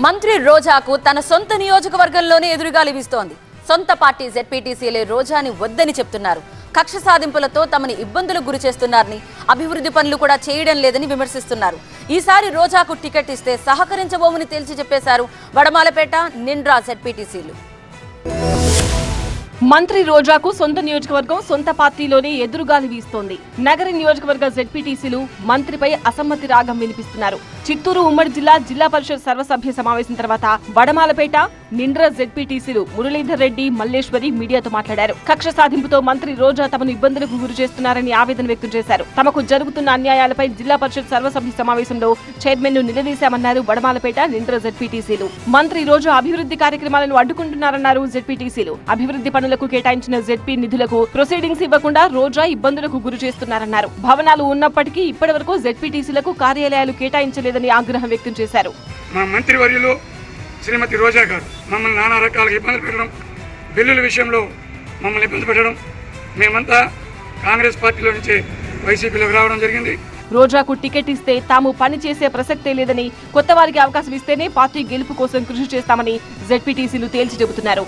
మంత్రి రోజాకు తన సొంత నియోజకవర్గంలోనే ఎదురుగాలి వీస్తోంది. సొంత పార్టీ జెడ్పీటీసీలే రోజాని వద్దని చెప్తున్నారు. కక్ష సాధింపులతో తమని ఇబ్బందులకు గురి చేస్తున్నారని అభివృద్ధి పనులు కూడా చేయడం లేదని విమర్శిస్తున్నారు. ఈసారి రోజాకు టికెట్ ఇస్తే సహకరించబోమని తేల్చి చెప్పేశారు వడమాలపేట నిండ్రా జెడ్పీటీసీలు మంత్రి రోజాకు సొంత నియోజకవర్గం సొంత పార్టీలోనే ఎదురుగాలి వీస్తోంది. నగర నియోజకవర్గ జెడ్పీటీసీలు మంత్రిపై అసమ్మతి రాగం వినిపిస్తున్నారు. చిత్తూరు ఉమ్మడి జిల్లా జిల్లా పరిషత్ సర్వసభ్య సమావేశం తర్వాత వడమాలపేట నిండ్ర జెడ్పీటీసీలు మురళీధర్ రెడ్డి మల్లేశ్వరి మీడియాతో మాట్లాడారు. కక్ష సాధింపుతో మంత్రి రోజా తమను ఇబ్బందులకు గురి చేస్తున్నారని ఆవేదన వ్యక్తం చేశారు. తమకు జరుగుతున్న అన్యాయాలపై జిల్లా పరిషత్ సర్వసభ్య సమావేశంలో చైర్మన్ను నిలదీశామన్నారు వడమాలపేట నిండ్ర జెడ్పీటీసీలు. మంత్రి రోజా అభివృద్ధి కార్యక్రమాలను అడ్డుకుంటున్నారన్నారు జెడ్పీటీసీలు. అభివృద్ధి పనులకు కేటాయించిన జెడ్పీ నిధులకు ప్రొసీడింగ్స్ ఇవ్వకుండా రోజా ఇబ్బందులకు గురి చేస్తున్నారన్నారు. భవనాలు ఉన్నప్పటికీ ఇప్పటి వరకు జెడ్పీటీసీలకు కార్యాలయాలు కేటాయించలేదు. కేటాయించలేదని ఆగ్రహం వ్యక్తం చేశారు. మా మంత్రివర్యులు శ్రీమతి రోజా గారు మమ్మల్ని నానా రకాలుగా ఇబ్బందులు పెట్టడం బిల్లుల విషయంలో మమ్మల్ని ఇబ్బంది పెట్టడం మేమంతా కాంగ్రెస్ పార్టీలో నుంచి వైసీపీలోకి రావడం జరిగింది. రోజాకు టికెట్ ఇస్తే తాము పని చేసే ప్రసక్తే లేదని కొత్త వారికి అవకాశం ఇస్తేనే పార్టీ గెలుపు కోసం కృషి చేస్తామని జెడ్పీటీసీలు తేల్చి చెబుతున్నారు.